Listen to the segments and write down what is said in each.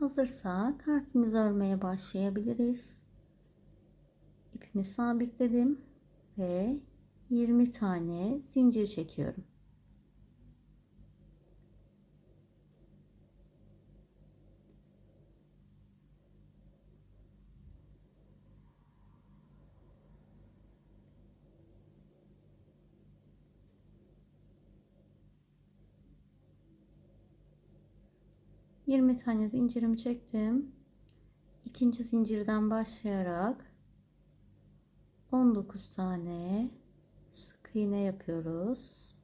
Hazırsak harfimizi örmeye başlayabiliriz. İpimi sabitledim ve 20 tane zincir çekiyorum. Yirmi tane zincirimi çektim. İkinci zincirden başlayarak 19 tane sık iğne yapıyoruz.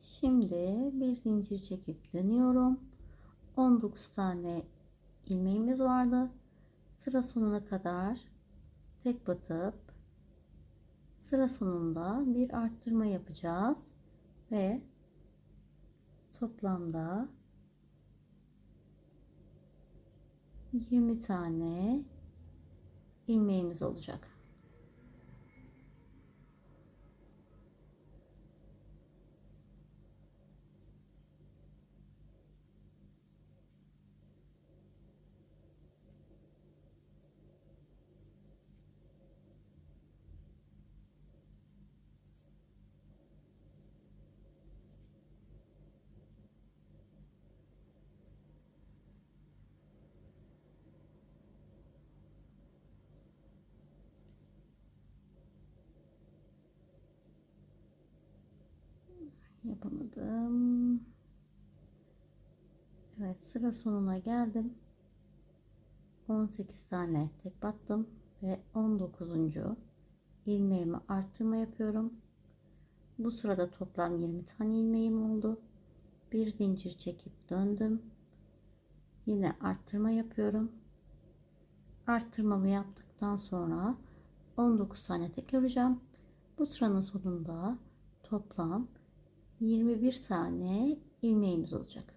Şimdi bir zincir çekip dönüyorum. 19 tane ilmeğimiz vardı. Sıra sonuna kadar tek batıp sıra sonunda bir arttırma yapacağız ve toplamda 20 tane ilmeğimiz olacak. Yapamadım. Evet sıra sonuna geldim. 18 tane tek battım ve 19. ilmeğimi arttırma yapıyorum. Bu sırada toplam 20 tane ilmeğim oldu. Bir zincir çekip döndüm. Yine arttırma yapıyorum. Arttırmamı yaptıktan sonra 19 tane tek öreceğim. Bu sıranın sonunda toplam 21 tane ilmeğimiz olacak.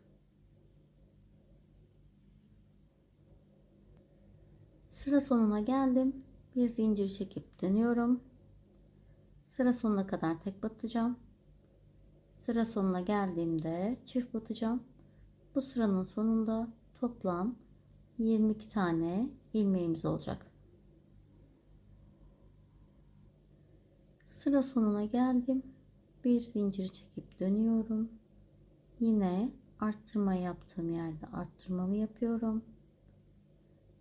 Sıra sonuna geldim. Bir zincir çekip dönüyorum. Sıra sonuna kadar tek batacağım. Sıra sonuna geldiğimde çift batacağım. Bu sıranın sonunda toplam 22 tane ilmeğimiz olacak. Sıra sonuna geldim bir zincir çekip dönüyorum. Yine arttırma yaptığım yerde arttırmamı yapıyorum.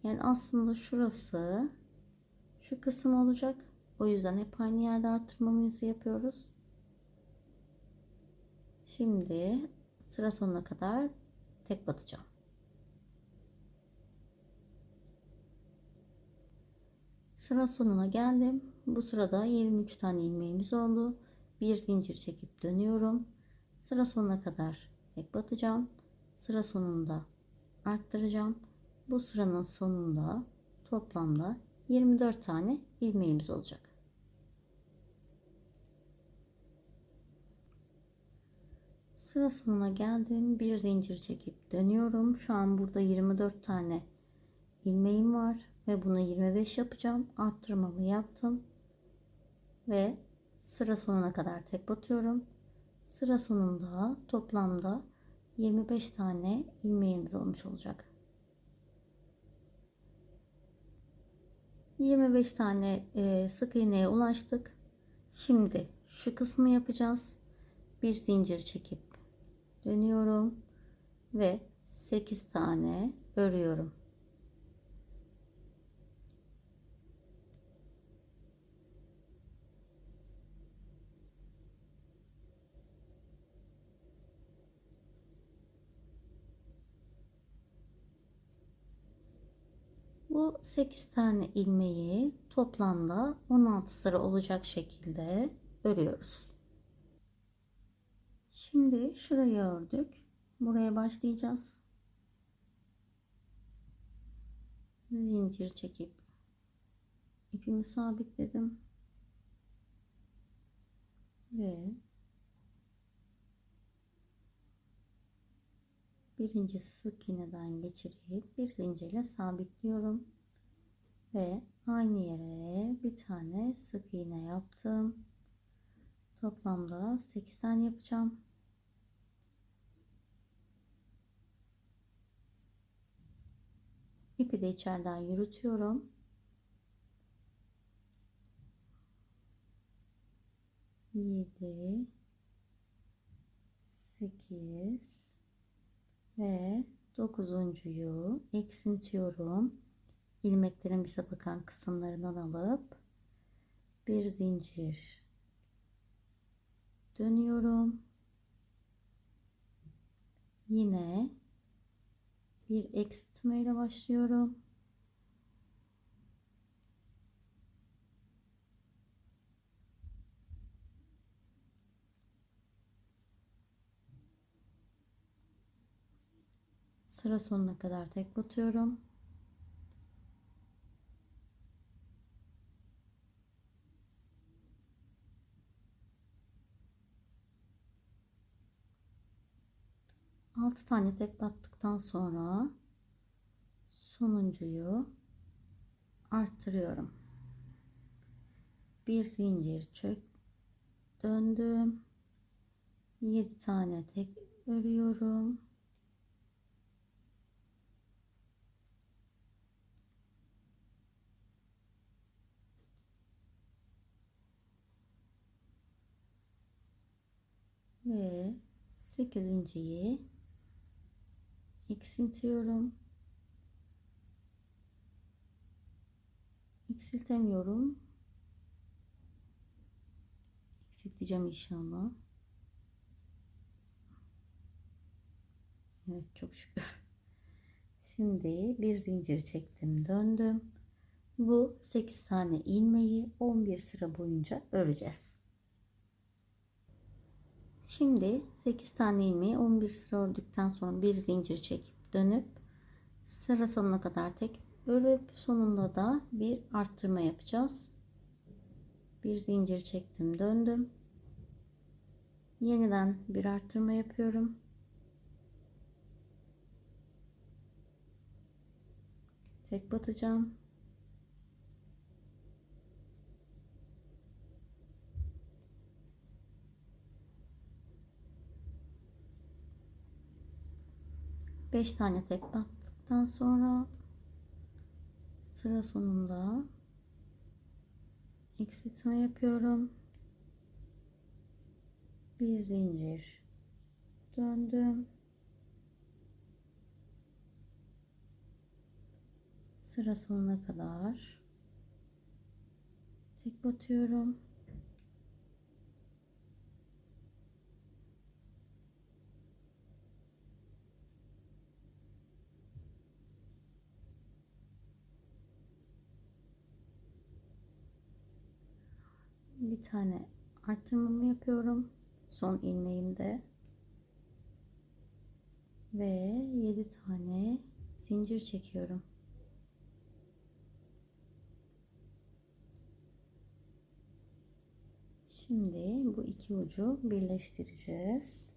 Yani aslında şurası şu kısım olacak. O yüzden hep aynı yerde arttırmamızı yapıyoruz. Şimdi sıra sonuna kadar tek batacağım. Sıra sonuna geldim. Bu sırada 23 tane ilmeğimiz oldu bir zincir çekip dönüyorum. Sıra sonuna kadar tek batacağım. Sıra sonunda arttıracağım. Bu sıranın sonunda toplamda 24 tane ilmeğimiz olacak. Sıra sonuna geldim. Bir zincir çekip dönüyorum. Şu an burada 24 tane ilmeğim var ve bunu 25 yapacağım. Arttırmamı yaptım ve sıra sonuna kadar tek batıyorum. Sıra sonunda toplamda 25 tane ilmeğimiz olmuş olacak. 25 tane e, sık iğneye ulaştık. Şimdi şu kısmı yapacağız. Bir zincir çekip dönüyorum ve 8 tane örüyorum. Bu 8 tane ilmeği toplamda 16 sıra olacak şekilde örüyoruz. Şimdi şurayı ördük. Buraya başlayacağız. Zincir çekip ipimi sabitledim. Ve birinci sık iğneden geçirip bir zincirle sabitliyorum ve aynı yere bir tane sık iğne yaptım Toplamda 8 tane yapacağım. İpi de içeriden yürütüyorum. Yedi, sekiz ve dokuzuncuyu eksiltiyorum. İlmeklerin bize bakan kısımlarından alıp bir zincir dönüyorum. Yine bir eksiltme ile başlıyorum. Sıra sonuna kadar tek batıyorum. Altı tane tek battıktan sonra sonuncuyu arttırıyorum. Bir zincir çök döndüm. 7 tane tek örüyorum. Ve 8.yi eksiltiyorum. Eksiltemiyorum. Eksilteceğim inşallah. Evet çok şükür. Şimdi bir zincir çektim döndüm. Bu 8 tane ilmeği 11 sıra boyunca öreceğiz. Şimdi 8 tane ilmeği 11 sıra ördükten sonra bir zincir çekip dönüp sıra sonuna kadar tek örüp sonunda da bir arttırma yapacağız. Bir zincir çektim döndüm. Yeniden bir arttırma yapıyorum. Tek batacağım. Beş tane tek battıktan sonra sıra sonunda eksiltme yapıyorum. Bir zincir döndüm. Sıra sonuna kadar tek batıyorum. Bir tane arttırmamı yapıyorum. Son ilmeğimde. Ve 7 tane zincir çekiyorum. Şimdi bu iki ucu birleştireceğiz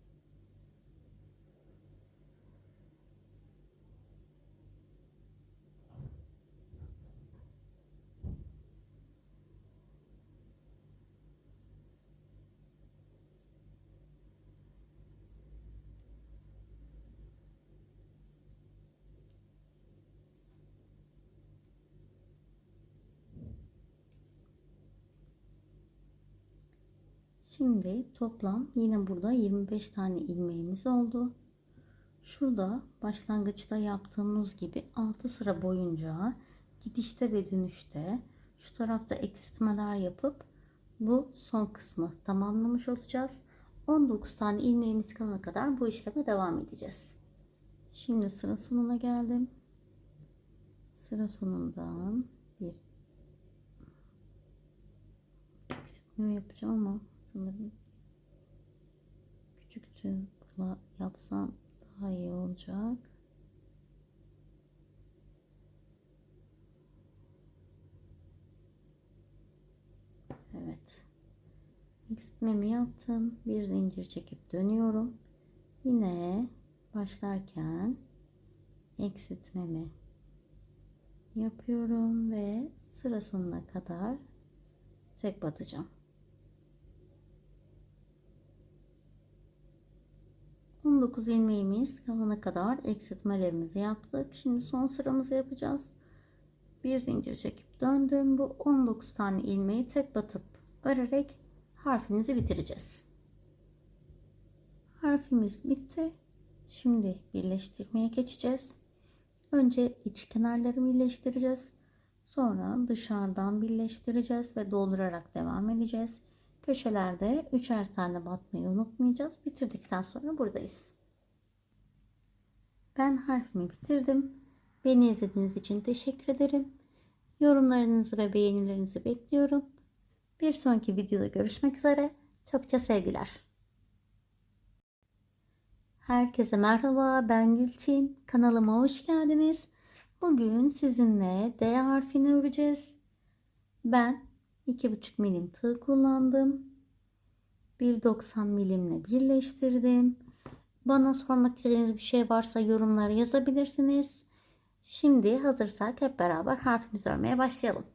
Şimdi toplam yine burada 25 tane ilmeğimiz oldu. Şurada başlangıçta yaptığımız gibi 6 sıra boyunca gidişte ve dönüşte şu tarafta eksiltmeler yapıp bu son kısmı tamamlamış olacağız. 19 tane ilmeğimiz kalana kadar bu işleme devam edeceğiz. Şimdi sıra sonuna geldim. Sıra sonundan bir eksiltme yapacağım ama sanırım küçük tığla yapsam daha iyi olacak. Evet. Eksiltmemi yaptım. Bir zincir çekip dönüyorum. Yine başlarken eksiltmemi yapıyorum ve sıra sonuna kadar tek batacağım. 19 ilmeğimiz kalana kadar eksiltmelerimizi yaptık. Şimdi son sıramızı yapacağız. Bir zincir çekip döndüm. Bu 19 tane ilmeği tek batıp örerek harfimizi bitireceğiz. Harfimiz bitti. Şimdi birleştirmeye geçeceğiz. Önce iç kenarları birleştireceğiz. Sonra dışarıdan birleştireceğiz ve doldurarak devam edeceğiz. Köşelerde üçer tane batmayı unutmayacağız. Bitirdikten sonra buradayız. Ben harfimi bitirdim. Beni izlediğiniz için teşekkür ederim. Yorumlarınızı ve beğenilerinizi bekliyorum. Bir sonraki videoda görüşmek üzere. Çokça sevgiler. Herkese merhaba ben Gülçin. Kanalıma hoş geldiniz. Bugün sizinle D harfini öreceğiz. Ben 2,5 milim tığ kullandım. 1,90 milimle birleştirdim. Bana sormak istediğiniz bir şey varsa yorumlara yazabilirsiniz. Şimdi hazırsak hep beraber harfimizi örmeye başlayalım.